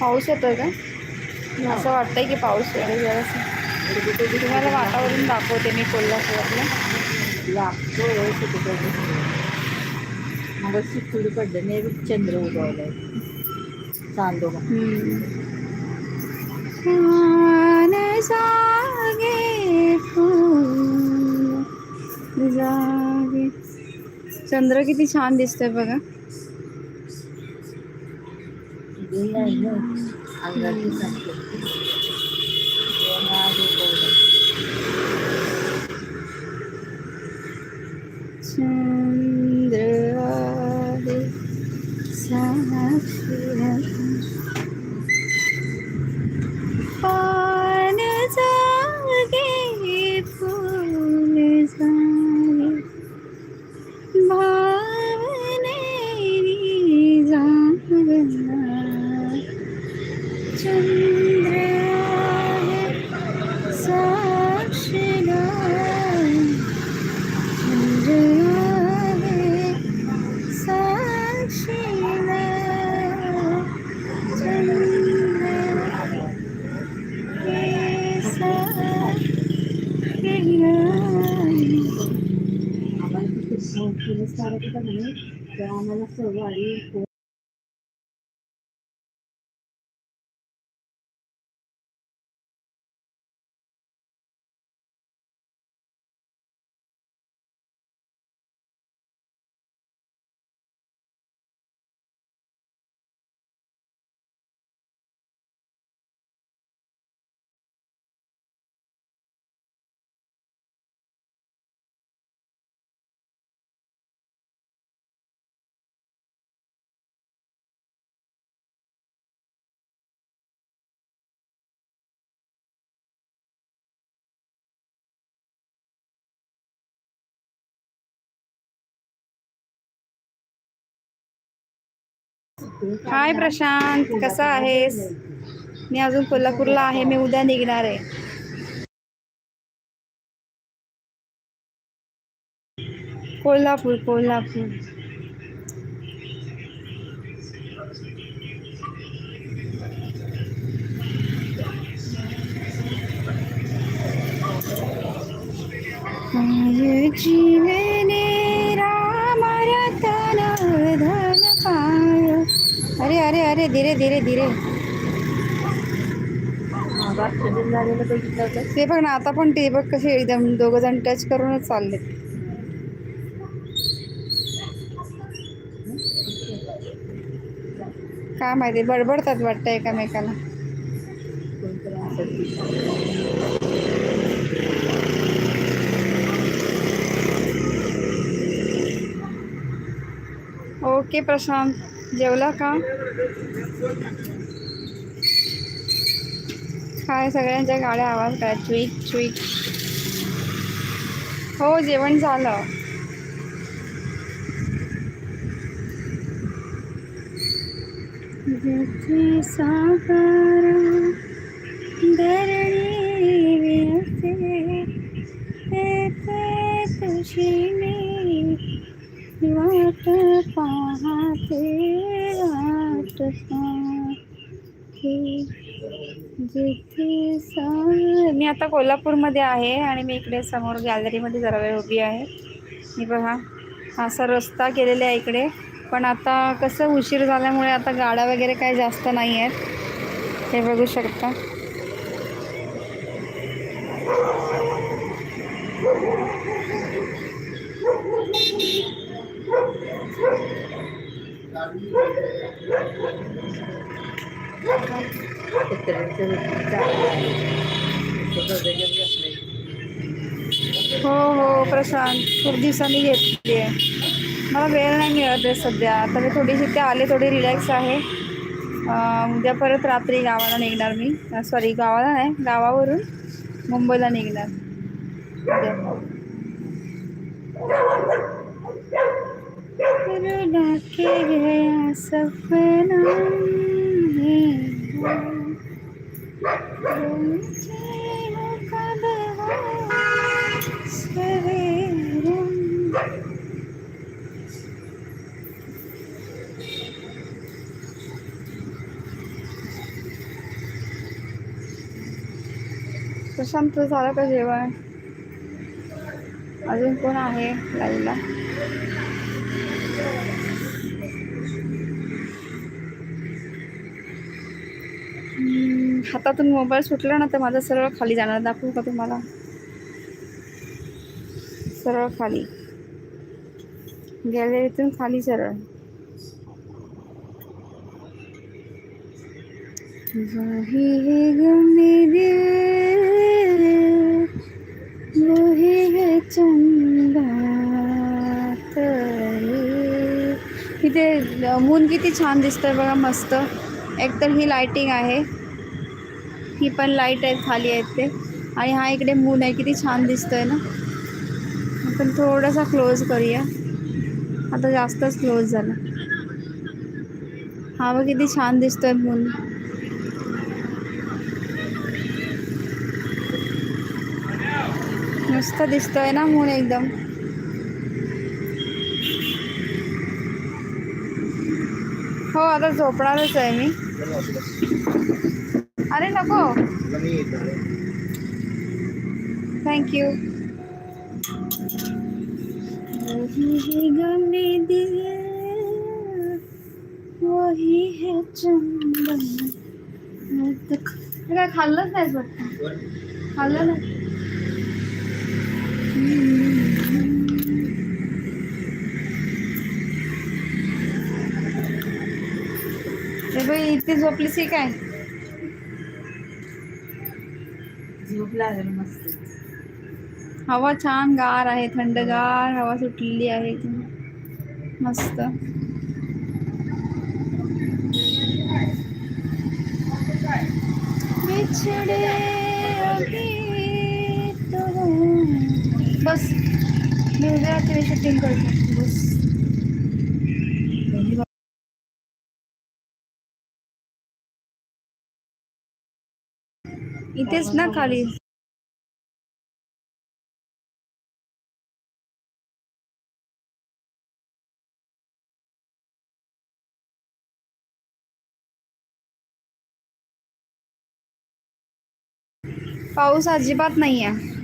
पाऊस येतोय का? असं वाटतंय की पाऊस येईल जरासं. तुम्हाला वातावरण दाखवते मी कोल्हापूरातलं. लागतो मग सुटली पडलं. नाही चंद्र उगवलाय. फूल. जागे. चंद्र किती छान दिसतोय बघा. ಅಲ್ಲದಿದ್ದಂತೆ ಏನಾಗಬಹುದು ಚಂದ್ರ ಸಾಕ್ಷಿಯ पोलीस काढत होता म्हणे तर आम्हाला हाय प्रशांत कसा आहेस? मी अजून कोल्हापूरला आहे मी उद्या निघणार आहे. कोल्हापूर कोल्हापूर. जीवने राम रतन धन पा अरे अरे अरे धीरे धीरे धीरे. ते बघ ना आता पण ते बघ कसे एकदम दोघ जण टच करूनच चालले. काय माहिती बडबडतात वाटतं एकामेकाला. ओके प्रशांत. जेवला का? काय सगळ्यांच्या गाड्या आवाज काय? चुईक चुईक हो जेवण झालं. जिथे सागर धरणी तुझी मी वाट पाहते. मी आता कोल्हापूरमध्ये आहे आणि मी इकडे समोर गॅलरीमध्ये जरा वेळ उभी आहे. मी बघा असा रस्ता केलेला आहे इकडे. पण आता कसं उशीर झाल्यामुळे आता गाड्या वगैरे काही जास्त नाही आहेत. हे बघू शकता. हो हो प्रशांत. खूप दिवसांनी घेतली आहे. मला वेळ नाही मिळत आहे सध्या. आता मी थोडीशी ते आले थोडी रिलॅक्स आहे. उद्या परत रात्री गावाला निघणार मी. सॉरी गावाला नाही गावावरून मुंबईला निघणार. उद्या प्रशांत झालं का जेवण? अजून कोण आहे लाईला हातातून मोबाईल सुटला ना तर माझा सरळ खाली जाणार. दाखवू का तुम्हाला? सरळ खाली. गॅलरीतून खाली सरळ. वही है गमे दिल वही है इथे मून किती छान दिसतंय बघा मस्त. एकतर ही लायटिंग आहे. ही पण लाइट आहेत खाली आहेत ते. आणि हा इकडे मून आहे किती छान दिसतोय ना. आपण थोडासा क्लोज करूया. आता जास्तच क्लोज झाला. हा बघ किती छान दिसतोय मून मस्त दिसतोय ना मून एकदम. हो आता झोपणारच आहे मी. अरे नको. थँक्यू वही है गमे दिल वही है चंदन. हे काय खाल्लंच नाही वाटतं? खाल्लं नाही? हे बाई इथे झोपलीस की काय? झोप लागेल मस्त. हवा छान गार आहे थंडगार हवा सुटलेली आहे. मस्त. बस मी उद्या शूटिंग करतो. इथेच ना खाली. पाऊस अजिबात नाही आहे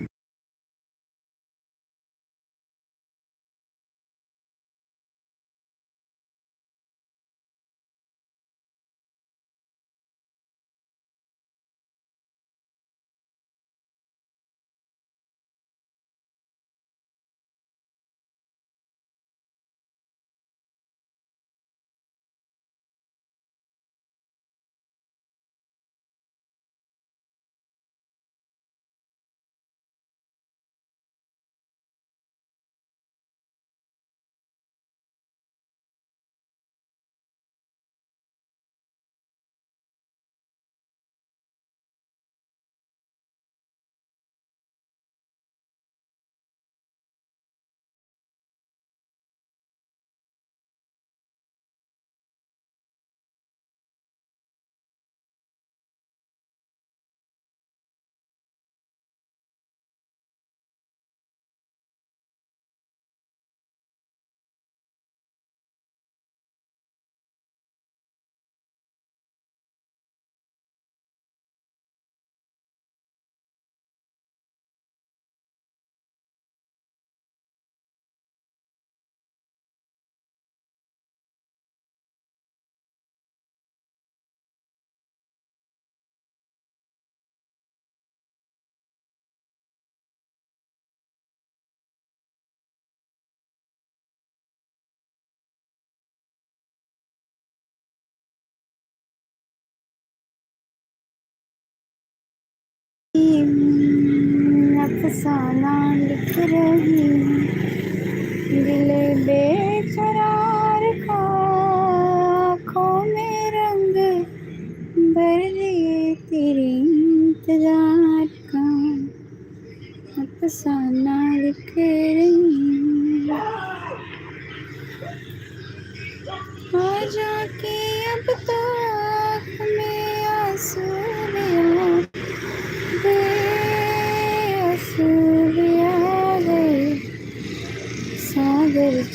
अफसाना लिख रही हूँ दिल बेकरार का आँखों में रंग भर दिए तेरे इंतजार का अफसाना लिख रही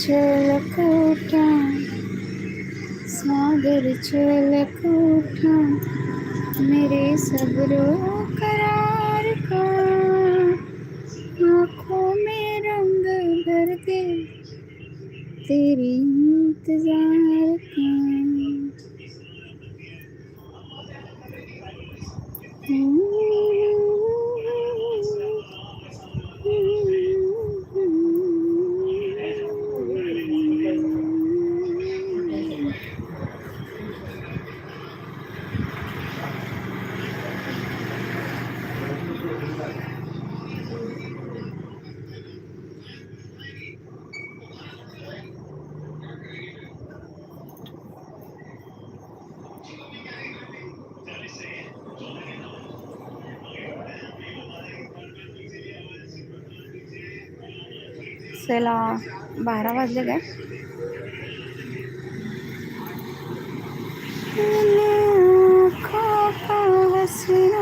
सागर सागर छलक मेरे सबरो करार का आँखों में रंग भर दे तेरे इंतजार का। चला बारा वाजले काय? आँखों का हंसना